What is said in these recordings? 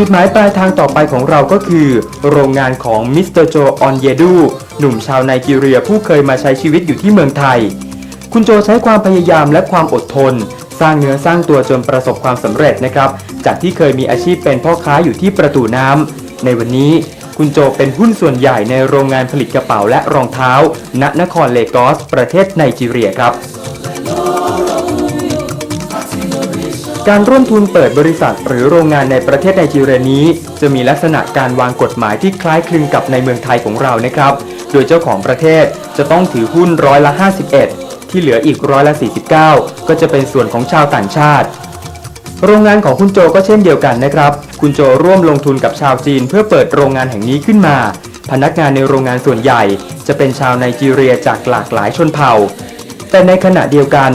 จุดหมายปลายทางต่อไปของเราก็คือ โรงงานของมิสเตอร์โจออนเยดูหนุ่มชาวไนจีเรียผู้เคยมาใช้ชีวิตอยู่ที่เมืองไทย คุณโจใช้ความพยายามและความอดทน สร้างเนื้อสร้างตัวจนประสบความสำเร็จนะครับ จากที่เคยมีอาชีพเป็นพ่อค้าอยู่ที่ประตูน้ำในวันนี้คุณโจเป็นหุ้นส่วนใหญ่ในโรงงานผลิตกระเป๋าและรองเท้า ณนครเลกอส ประเทศไนจีเรียครับ การร่วมทุนเปิดบริษัทหรือโรงงานในประเทศไนจีเรียนี้ จะมีลักษณะการวางกฎหมายที่คล้ายคลึงกับในเมืองไทยของเรานะครับ โดยเจ้าของประเทศจะต้องถือหุ้นร้อยละ 51 ที่เหลืออีกร้อยละ 49 ก็จะเป็นส่วนของชาวต่างชาติ โรงงานของคุณโจก็เช่นเดียวกันนะครับ คุณโจร่วมลงทุนกับชาวจีน เพื่อเปิดโรงงานแห่งนี้ขึ้นมา พนักงานในโรงงานส่วนใหญ่ จะเป็นชาวไนจีเรียจากหลากหลายชนเผ่า แต่ในขณะเดียวกัน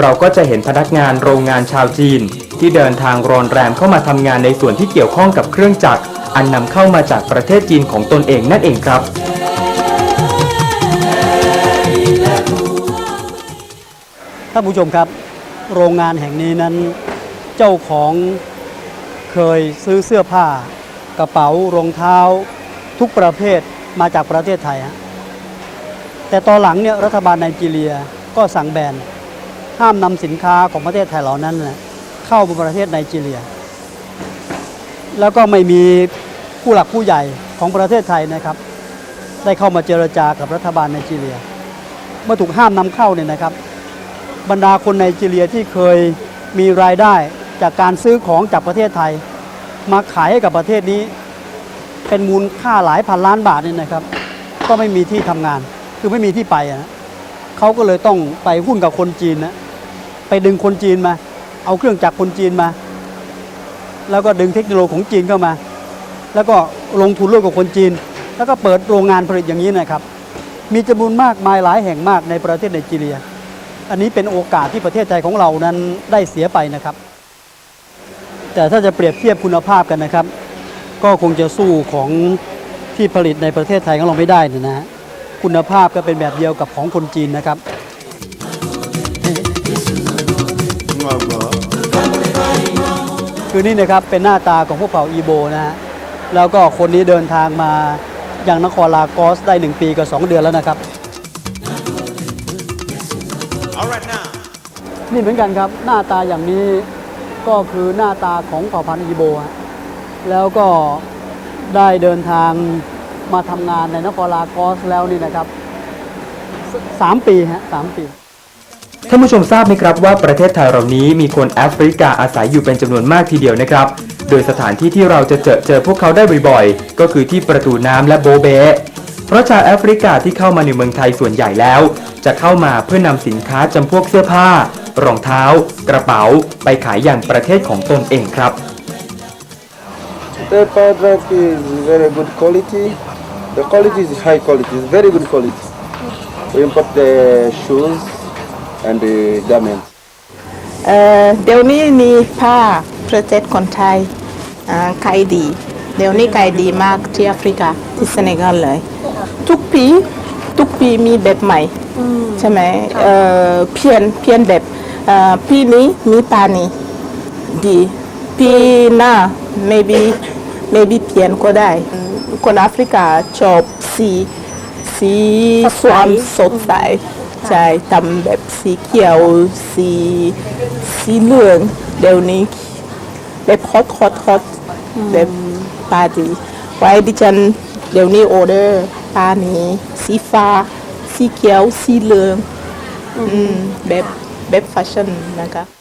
เราก็จะเห็นพนักงานโรงงานชาวจีน ที่เดินทางรอนแรมเข้ามาทำงานในส่วนที่เกี่ยวข้องกับเครื่องจักร อันนำเข้ามาจากประเทศจีนของตนเองนั่นเองครับ ท่านผู้ชมครับ โรงงานแห่งนี้นั้น เจ้าของเคยซื้อเสื้อผ้า กระเป๋ารองเท้า ทุกประเภทมาจากประเทศไทยฮะแต่ตอนหลังเนี่ยรัฐบาลไนจีเรียก็สั่งแบน ห้ามนำสินค้าของประเทศไทยเหล่านั้นนะเข้าประเทศไนจีเรีย แล้วก็ไม่มีผู้หลักผู้ใหญ่ของประเทศไทยนะครับ ได้เข้ามาเจรจากับรัฐบาลไนจีเรีย เมื่อถูกห้ามนำเข้าเนี่ยนะครับ บรรดาคนไนจีเรียที่เคยมีรายได้จากการซื้อของจากประเทศไทย มาขายให้กับประเทศนี้ เป็นมูลค่าหลายพันล้านบาทเนี่ยนะครับ ก็ไม่มีที่ทำงานคือไม่มีที่ไปนะเขาก็เลยต้องไปหุ้นกับคนจีนนะ ไปดึงคนจีนมา เอาเครื่องจักรคนจีนมา แล้วก็ดึงเทคโนโลยีของจีนเข้ามา แล้วก็ลงทุนร่วมกับคนจีน แล้วก็เปิดโรงงานผลิตอย่างนี้นะครับ มีจำนวนมากมายหลายแห่งมากในประเทศไนจีเรีย อันนี้เป็นโอกาสที่ประเทศไทยของเรานั้นได้เสียไปนะครับ แต่ถ้าจะเปรียบเทียบคุณภาพกันนะครับ ก็คงจะสู้ของที่ผลิตในประเทศไทยของเราไม่ได้นะฮะคุณภาพก็เป็นแบบเดียวกับของคนจีนนะครับ คือนี่นะครับเป็นหน้าตาของพวกเผ่าอีโบนะฮะแล้วก็คนนี้เดินทางมาอย่างนครลากอสได้ 1 ปีกับ 2 เดือนแล้วนะครับ All right now. นี่เหมือนกันครับหน้าตาอย่างนี้ก็คือหน้าตาของเผ่าพันธุ์อีโบฮะแล้วก็ได้เดินทางมาทำงานในนครลากอสแล้วนี่นะครับสสามปีฮะสามปี ท่านผู้ชมทราบไหมครับว่าประเทศไทยเรานี้มีคนแอฟริกาอาศัยอยู่เป็นจำนวนมากทีเดียวนะครับ โดยสถานที่ที่เราจะเจอเจอพวกเขาได้บ่อยๆ ก็คือที่ประตูน้ำและโบเบเพราะชาวแอฟริกาที่เข้ามาในเมืองไทยส่วนใหญ่แล้ว จะเข้ามาเพื่อนำสินค้าจำพวกเสื้อผ้า รองเท้า กระเป๋า ไปขายอย่างประเทศของตนเองครับ The product is very good quality. The quality is high quality. It's very good quality. We import the shoes and the garments. เอ่อเดี๋ยวนี้มีผ้าประเทศคนไทยอ่าขายดี เดี๋ยวนี้ขายดีมากที่แอฟริกาที่เซเนกัลเลย ทุกปีทุกปีมีแบบใหม่ใช่ไหมเอ่อเพียนเพียนแบบเอ่อปีนี้มีปานีดีปีหน้า maybe maybe เพียนก็ได้ คนแอฟริกาชอบสีสีสวามสดใส ใช่ทำแบบสีเขียวสีสีเหลืองเดี๋ยวนี้แบบฮอตฮอตฮอตแบบปาร์ตี้ไว้ดิฉันเดี๋ยวนี้ออเดอร์ปานี้สีฟ้า สีเขียว สีเหลืองอืมแบบแบบแฟชั่นนะคะ